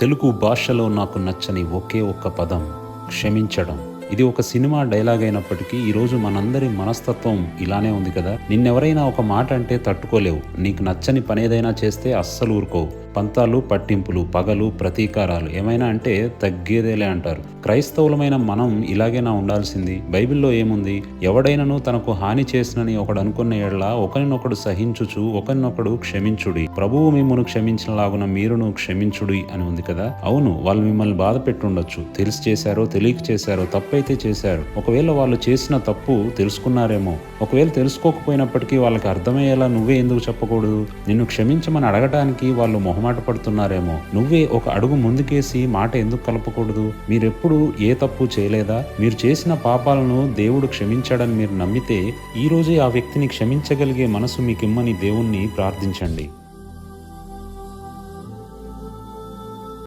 తెలుగు భాషలో నాకు నచ్చని ఒకే ఒక్క పదం క్షమించడం. ఇది ఒక సినిమా డైలాగ్ అయినప్పటికీ ఈరోజు మనందరి మనస్తత్వం ఇలానే ఉంది కదా? నిన్నెవరైనా ఒక మాట అంటే తట్టుకోలేవు. నీకు నచ్చని పని ఏదైనా చేస్తే అస్సలు ఊరుకోవు. పంతాలు పట్టింపులు పగలు ప్రతీకారాలు ఏమైనా అంటే తగ్గేదేలే అంటారు. క్రైస్తవులమైన మనం ఇలాగేనా ఉండాల్సింది? బైబిల్లో ఏముంది? ఎవడైనను తనకు హాని చేసినని ఒకడు అనుకున్న ఏళ్ళ ఒకరినొకడు సహించుచు ఒకరినొకడు క్షమించుడి. ప్రభువు మిమ్మల్ని క్షమించినలాగున మీరును క్షమించుడి అని ఉంది కదా? అవును వాళ్ళు మిమ్మల్ని బాధ పెట్టుండొచ్చు. తెలిసి చేశారో తెలియక చేశారో తప్పైతే చేశారు. ఒకవేళ వాళ్ళు చేసిన తప్పు తెలుసుకున్నారేమో. ఒకవేళ తెలుసుకోకపోయినప్పటికీ వాళ్ళకి అర్థమయ్యేలా నువ్వే ఎందుకు చెప్పకూడదు? నిన్ను క్షమించమని అడగటానికి వాళ్ళు మొహం మొహమాట పడుతున్నారేమో. నువ్వే ఒక అడుగు ముందుకేసి మాట ఎందుకు కలపకూడదు? మీరెప్పుడు ఏ తప్పు చేయలేదా? మీరు చేసిన పాపాలను దేవుడు క్షమించాడని మీరు నమ్మితే ఈ రోజే ఆ వ్యక్తిని క్షమించగలిగే మనసు మీకిమ్మని దేవుణ్ణి ప్రార్థించండి.